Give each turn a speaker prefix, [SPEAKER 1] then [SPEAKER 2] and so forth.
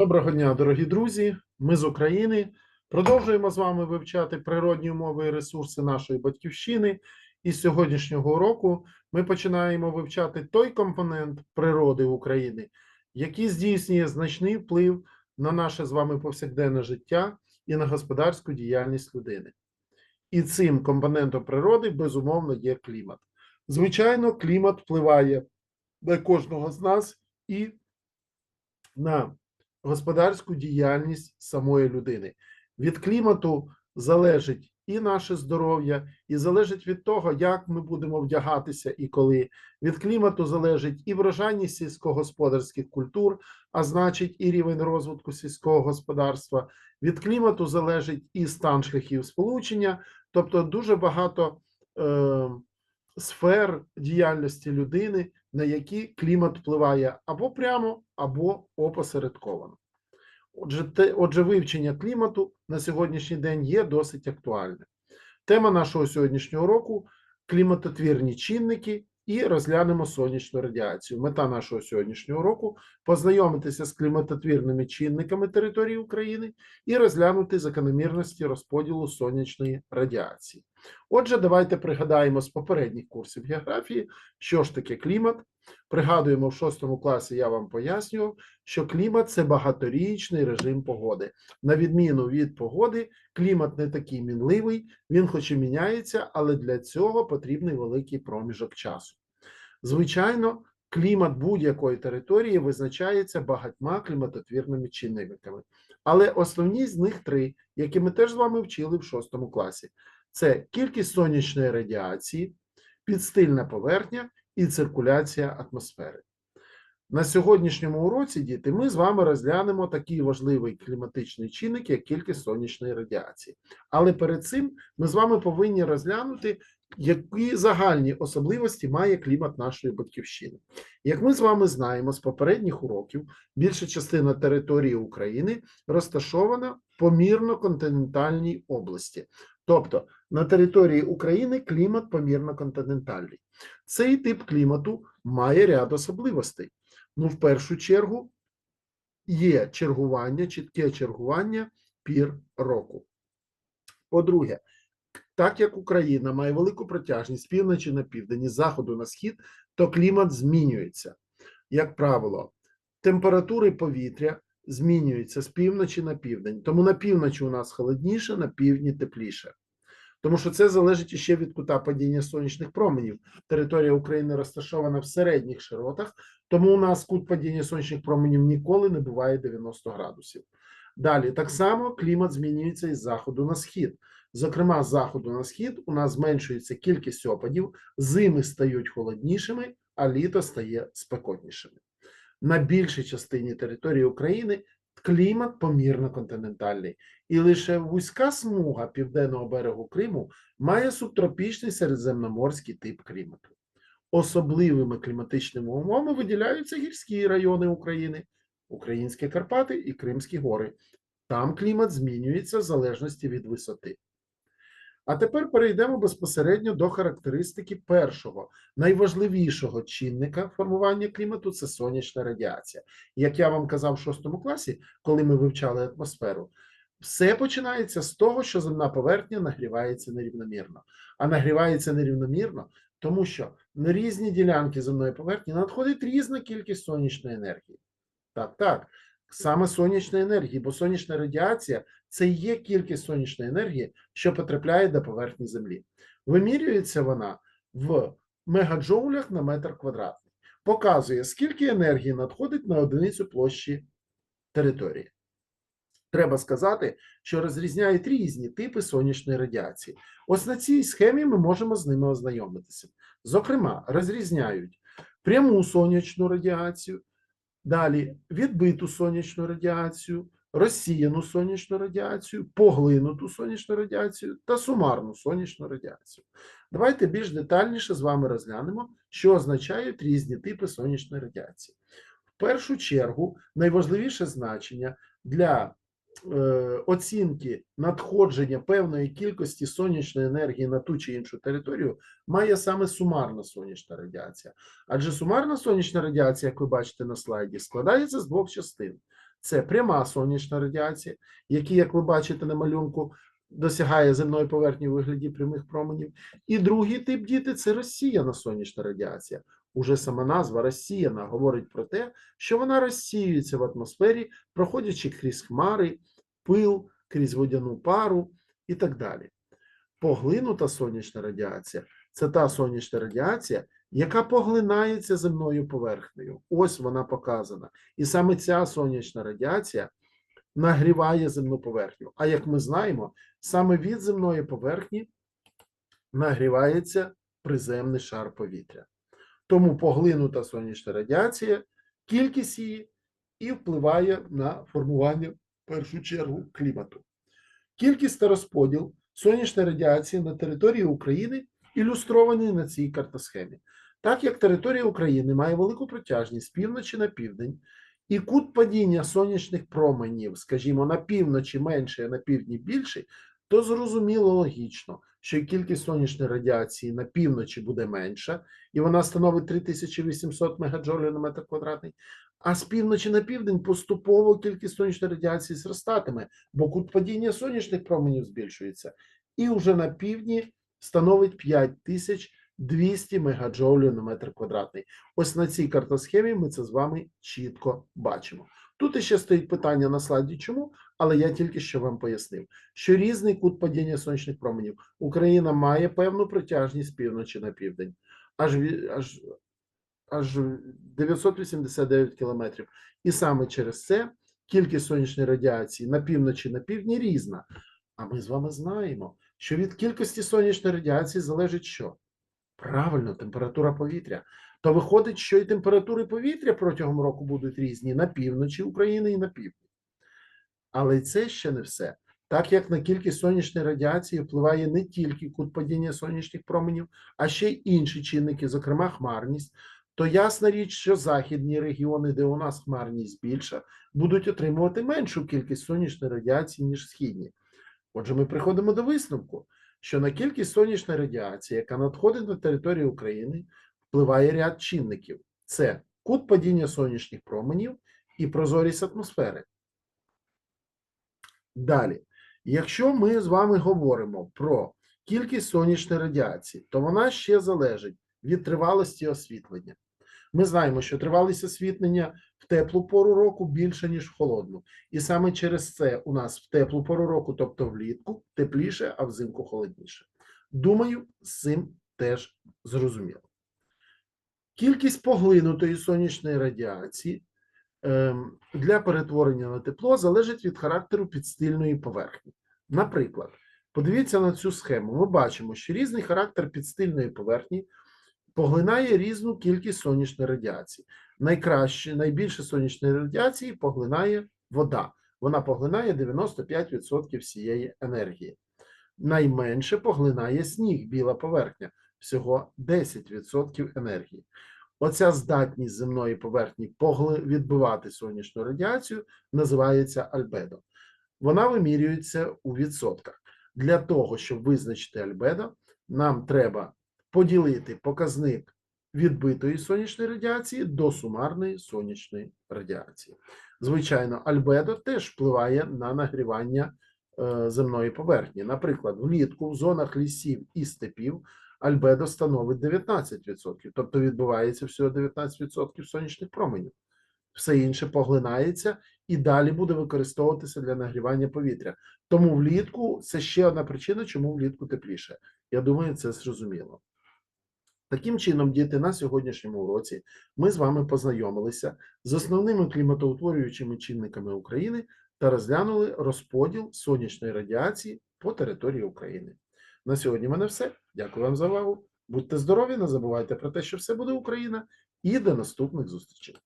[SPEAKER 1] Доброго дня, дорогі друзі. Ми з України продовжуємо з вами вивчати природні умови і ресурси нашої батьківщини. І з сьогоднішнього року ми починаємо вивчати той компонент природи України, який здійснює значний вплив на наше з вами повсякденне життя і на господарську діяльність людини. І цим компонентом природи, безумовно, є клімат. Звичайно, клімат впливає на кожного з нас і на господарську діяльність самої людини. Від клімату залежить і наше здоров'я, і залежить від того, як ми будемо вдягатися і коли. Від клімату залежить і врожайність сільськогосподарських культур, а значить, і рівень розвитку сільського господарства. Від клімату залежить і стан шляхів сполучення, тобто дуже багато е, сфер діяльності людини, на які клімат впливає або прямо, або опосередковано. Отже, те, отже, вивчення клімату на сьогоднішній день є досить актуальним. Тема нашого сьогоднішнього року кліматотвірні чинники і розглянемо сонячну радіацію. Мета нашого сьогоднішнього року познайомитися з кліматотвірними чинниками території України і розглянути закономірності розподілу сонячної радіації. Отже, давайте пригадаємо з попередніх курсів географії, що ж таке клімат. Пригадуємо, в шостому класі я вам пояснював, що клімат це багаторічний режим погоди. На відміну від погоди, клімат не такий мінливий, він хоч і міняється, але для цього потрібний великий проміжок часу. Звичайно, клімат будь-якої території визначається багатьма кліматотвірними чинниками. Але основні з них три, які ми теж з вами вчили в шостому класі: це кількість сонячної радіації, підстильна поверхня і циркуляція атмосфери. На сьогоднішньому уроці, діти, ми з вами розглянемо такий важливий кліматичний чинник, як кількість сонячної радіації. Але перед цим ми з вами повинні розглянути, які загальні особливості має клімат нашої батьківщини. Як ми з вами знаємо з попередніх уроків, більша частина території України розташована в помірно-континентальній області. Тобто на території України клімат помірно-континентальний. Цей тип клімату має ряд особливостей. Ну, в першу чергу, є чергування, чітке чергування пір року. По-друге, так як Україна має велику протяжність з півночі на південь, з заходу на схід, то клімат змінюється. Як правило, температури повітря змінюються з півночі на південь. Тому на півночі у нас холодніше, на півдні тепліше. Тому що це залежить іще від кута падіння сонячних променів. Територія України розташована в середніх широтах, тому у нас кут падіння сонячних променів ніколи не буває 90 градусів. Далі, так само клімат змінюється із заходу на схід. Зокрема, з заходу на схід у нас зменшується кількість опадів, зими стають холоднішими, а літо стає спекотнішими. На більшій частині території України клімат помірно континентальний, і лише вузька смуга південного берегу Криму має субтропічний середземноморський тип клімату. Особливими кліматичними умовами виділяються гірські райони України, українські Карпати і Кримські гори. Там клімат змінюється в залежності від висоти. А тепер перейдемо безпосередньо до характеристики першого, найважливішого чинника формування клімату це сонячна радіація. Як я вам казав в шостому класі, коли ми вивчали атмосферу, все починається з того, що земна поверхня нагрівається нерівномірно. А нагрівається нерівномірно, тому що на різні ділянки земної поверхні надходить різна кількість сонячної енергії. Так, так, саме сонячної енергії, бо сонячна радіація це є кількість сонячної енергії, що потрапляє до поверхні Землі. Вимірюється вона в мегаджоулях на метр квадратний. Показує, скільки енергії надходить на одиницю площі території. Треба сказати, що розрізняють різні типи сонячної радіації. Ось на цій схемі ми можемо з ними ознайомитися. Зокрема, розрізняють пряму сонячну радіацію, далі відбиту сонячну радіацію, розсіяну сонячну радіацію, поглинуту сонячну радіацію та сумарну сонячну радіацію. Давайте більш детальніше з вами розглянемо, що означають різні типи сонячної радіації. В першу чергу, найважливіше значення для е, оцінки надходження певної кількості сонячної енергії на ту чи іншу територію має саме сумарна сонячна радіація. Адже сумарна сонячна радіація, як ви бачите на слайді, складається з двох частин. Це пряма сонячна радіація, які, як ви бачите на малюнку, досягає земної поверхні у вигляді прямих променів. І другий тип діти це розсіяна сонячна радіація. Уже сама назва розсіяна говорить про те, що вона розсіюється в атмосфері, проходячи крізь хмари, пил, крізь водяну пару і так далі. Поглинута сонячна радіація це та сонячна радіація, яка поглинається земною поверхнею. Ось вона показана. І саме ця сонячна радіація нагріває земну поверхню. А як ми знаємо, саме від земної поверхні нагрівається приземний шар повітря. Тому поглинута сонячна радіація, кількість її і впливає на формування в першу чергу клімату. Кількість та розподіл сонячної радіації на території України ілюстровані на цій картосхемі. Так як територія України має велику протяжність з півночі на південь, і кут падіння сонячних променів, скажімо, на півночі менше, а на півдні більший, то зрозуміло логічно, що і кількість сонячної радіації на півночі буде менша, і вона становить 3800 мегаджолів на метр квадратний. А з півночі на південь поступово кількість сонячної радіації зростатиме, бо кут падіння сонячних променів збільшується. І вже на півдні становить 5200 мегаджоулів на метр квадратний. Ось на цій картосхемі ми це з вами чітко бачимо. Тут іще стоїть питання на слайді, чому, але я тільки що вам пояснив, що різний кут падіння сонячних променів Україна має певну протяжність з півночі на південь, аж, аж, аж 989 кілометрів. І саме через це кількість сонячної радіації на півночі на півдні різна. А ми з вами знаємо, що від кількості сонячної радіації залежить що? Правильно, температура повітря. То виходить, що і температури повітря протягом року будуть різні на півночі України і на півдні. Але це ще не все. Так як на кількість сонячної радіації впливає не тільки кут падіння сонячних променів, а ще й інші чинники, зокрема хмарність, то ясна річ, що західні регіони, де у нас хмарність більша, будуть отримувати меншу кількість сонячної радіації, ніж східні. Отже, ми приходимо до висновку, що на кількість сонячної радіації, яка надходить на територію України, впливає ряд чинників: це кут падіння сонячних променів і прозорість атмосфери. Далі, якщо ми з вами говоримо про кількість сонячної радіації, то вона ще залежить від тривалості освітлення. Ми знаємо, що тривалість освітлення теплу пору року більше, ніж в холодну. І саме через це у нас в теплу пору року, тобто влітку, тепліше, а взимку холодніше. Думаю, з цим теж зрозуміло. Кількість поглинутої сонячної радіації ем, для перетворення на тепло залежить від характеру підстильної поверхні. Наприклад, подивіться на цю схему. Ми бачимо, що різний характер підстильної поверхні поглинає різну кількість сонячної радіації. Найкраще, найбільше сонячної радіації поглинає вода. Вона поглинає 95% всієї енергії. Найменше поглинає сніг, біла поверхня, всього 10% енергії. Оця здатність земної поверхні відбивати сонячну радіацію називається альбедо. Вона вимірюється у відсотках. Для того, щоб визначити альбедо, нам треба поділити показник відбитої сонячної радіації до сумарної сонячної радіації. Звичайно, альбедо теж впливає на нагрівання е, земної поверхні. Наприклад, влітку в зонах лісів і степів альбедо становить 19%, тобто відбувається всього 19% сонячних променів. Все інше поглинається і далі буде використовуватися для нагрівання повітря. Тому влітку це ще одна причина, чому влітку тепліше. Я думаю, це зрозуміло. Таким чином, діти, на сьогоднішньому уроці ми з вами познайомилися з основними кліматоутворюючими чинниками України та розглянули розподіл сонячної радіації по території України. На сьогодні в мене все. Дякую вам за увагу. Будьте здорові, не забувайте про те, що все буде Україна, і до наступних зустрічей.